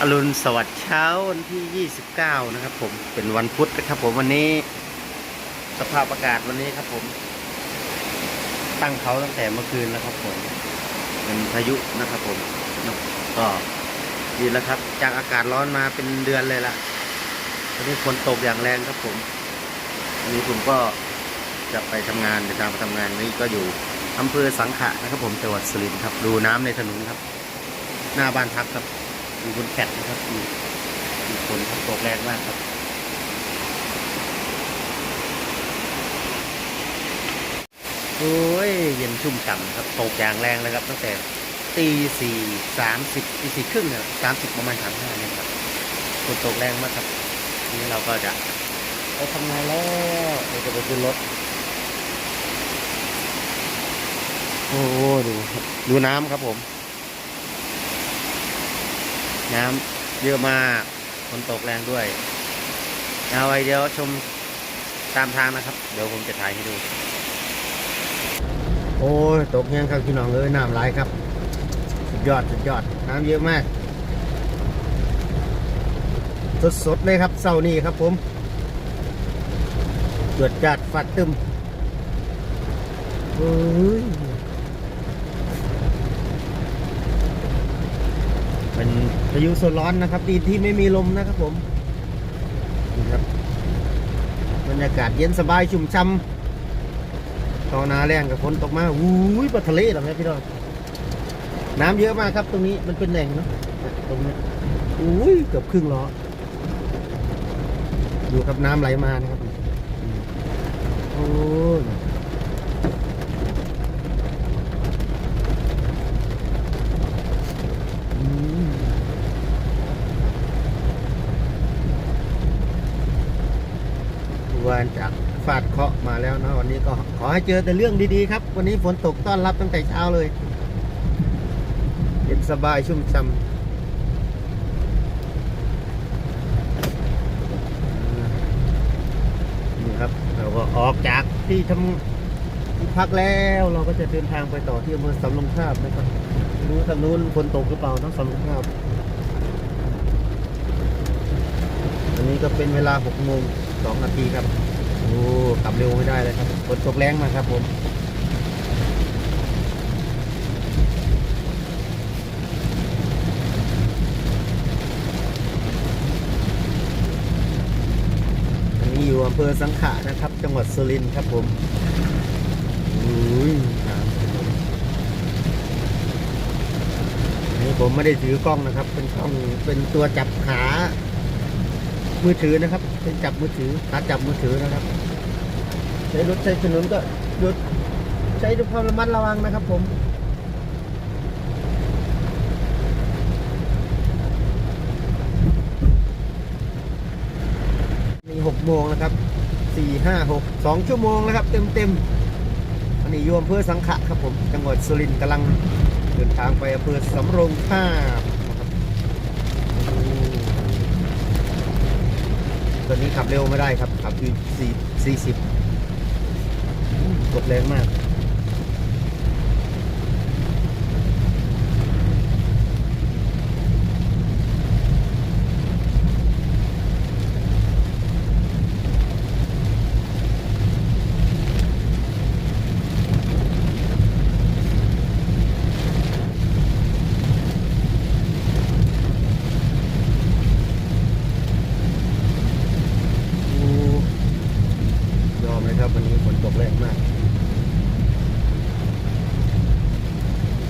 อรุณสวัสดิ์เช้าวันที่ 29 นะครับ ผมเป็นวันพุธนะครับ ผมวันนี้ สภาพอากาศวันนี้ครับ ผม ตั้งเขาตั้งแต่เมื่อคืนแล้วครับผมเป็นพายุนะครับ ผมก็ดีแล้วครับ จากอากาศร้อนมาเป็นเดือนเลยละตอนนี้ฝนตกอย่างแรงครับ ผมวันนี้ผมก็จะไปทำงานเดินทางไปทำงานนี่ก็อยู่อำเภอสังขะนะครับ ผมจังหวัดสุรินทร์ครับ ดูน้ำในถนนครับ หน้าบ้านพักครับ อยู่บนแคทนะครับมีมีฝนครับตกแรงมากครับโอ้ยเย็นชุ่มฉ่ำครับตกอย่างแรงเลยครับตั้งแต่ตีสี่สามสิบตีสี่ครึ่งเนี่ยสามสิบประมาณสามห้าเนี่ยครับฝนตกแรงมากครับทีนี้เราก็จะไปทำงานแล้วเราจะไปขึ้นรถโอ้ดูดูน้ำครับผม น้ำเยอะมากฝนตกแรงด้วยเอาไว้เดี๋ยวชมตามทางนะครับ เดี๋ยวผมจะถ่ายให้ดู โอ้ยตกแห้งครับพี่น้องเอ้ยน้ำไหลครับ สุดยอดสุดยอดน้ำเยอะมาก สดสดๆเลยครับเสาร์นี้ครับผมเกิดจัดฟัดตึมเฮ้ยเป็น พายุโซนร้อนนะครับดีที่ไม่มีลมนะครับผมนี่ครับบรรยากาศเย็นสบายชุ่มช่ำตอนนาแรงกับฝนตกมาอุ้ยปลาทะเลเหรอครับพี่น้องน้ำเยอะมากครับ ตรงนี้มันเป็นแหล่งเนาะตรงนี้อุ้ยเกือบครึ่งล้อดูครับน้ำไหลมานะครับโอ้มวานจากฟาดเคราะห์มาแล้วนะวันนี้ ก็ขอให้เจอแต่เรื่องดีๆครับ วันนี้ฝนตกต้อนรับตั้งแต่เช้าเลยเย็นสบายชุ่มช่ำนี่ครับเราก็ออกจากที่ทำที่พักแล้วเราก็จะเดินทางไปต่อที่อำเภอสำโรงทาบนะครับรู้ทางนู้นฝนตกหรือเปล่าต้องสำโรงทาบอันนี้ก็เป็นเวลา6โมง2นาทีครับโอ้ เร็วไม่ได้เลยครับฝนตกแรงมากครับผมอันนี้อยู่อำเภอสังขะนะครับ จังหวัดสุรินทร์ครับผมอุ้ยน้ำครับผมอันนี้ผมไม่ได้ถือกล้องนะครับ เป็นกล้องเป็นตัวจับขามือถือนะครับ เป็นจับมือถือขาจับมือถือนะครับ ช้รถใช้ถนนก็หยุดใช้ด้วยความระมัดระวังนะครับผมนี่หกโมงนะครับสี่ห้าหกสองชั่วโมงนะครับ เต็มเต็มอันนี้ยู่อำเภอสังขะครับผม จังหวัดสุรินทร์กำลังเดินทางไปอำเภอสำโรงทาบนะครับตอนนี้ขับเร็วไม่ได้ครับขับอยู่สี่สี่สิบ กดแรงมาก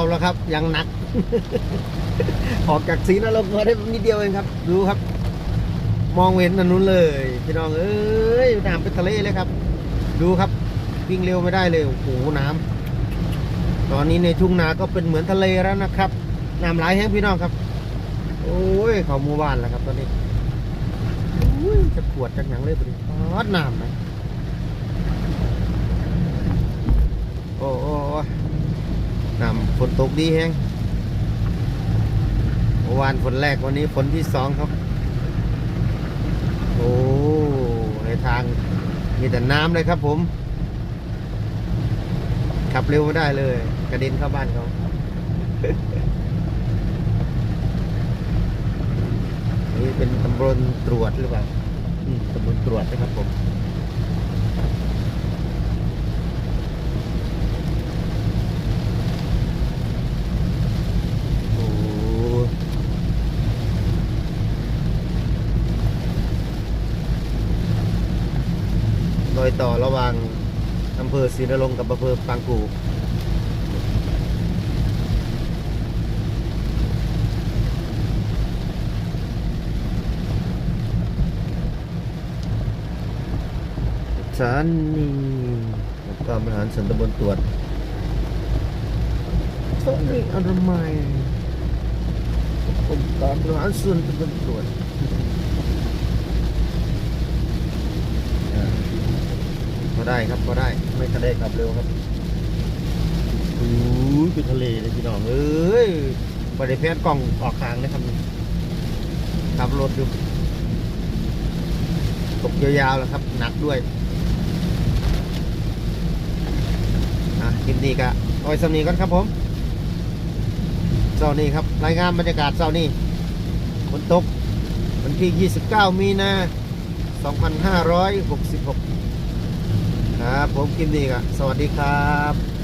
าแล้วครับ ยังหนัก ออกจากสีนรกมาได้นิดเดียวเองครับ ดูครับ มองเห็นอนนู้นเลยพี่น้องเอ้ยน้ำเป็นทะเลเลยครับ ดูครับวิ่งเร็วไม่ได้เลยโอ้โหน้ำตอนนี้ในทุ่งนาก็เป็นเหมือนทะเลแล้วนะครับน้ำไหลแห้งพี่น้องครับ โอ้ยเขาหมู่บ้านแล้วครับ ตอนนี้อุ้ยจะปวดจังหยังเลยพอดีปอดน้ำไหมโอ้โอ้ น้ำฝนตกดีแฮงเมื่อวานฝนแรกวันนี้ฝนที่สองครับ โอ้ ในทางมีแต่น้ำเลยครับผม ขับเร็วไม่ได้เลย กระเด็นเข้าบ้านเขานี่เป็นตำบลตรวจหรือเปล่าอืมตำบลตรวจนะครับผม โอ้ร อยต่อระหว่างอำเภอศรีนรงค์กับอำเภอปางกูสถานีองค์การบริหารส่วนตำบลตรวจสถานีอนามัยองค์การบริหารส่วนตำบลตรวจอ่า พอได้ครับพอได้ไม่ทะเลขับเร็วครับโอ้ยเป็นทะเลเลยพี่น้องเอ้ยบริเพณกล้องออกทางนะครับขับรถอยู่ตกยาวๆแล้วครับหนักด้วยอะคลิปนี้ก็เอาไว้สำนีก่อนครับผมเช้านี้ครับรายงานบรรยากาศเช้านี้ฝนตกวันที่ 29 มีนา 2566 ครับ ผมคลิปนี้ก็สวัสดีครับ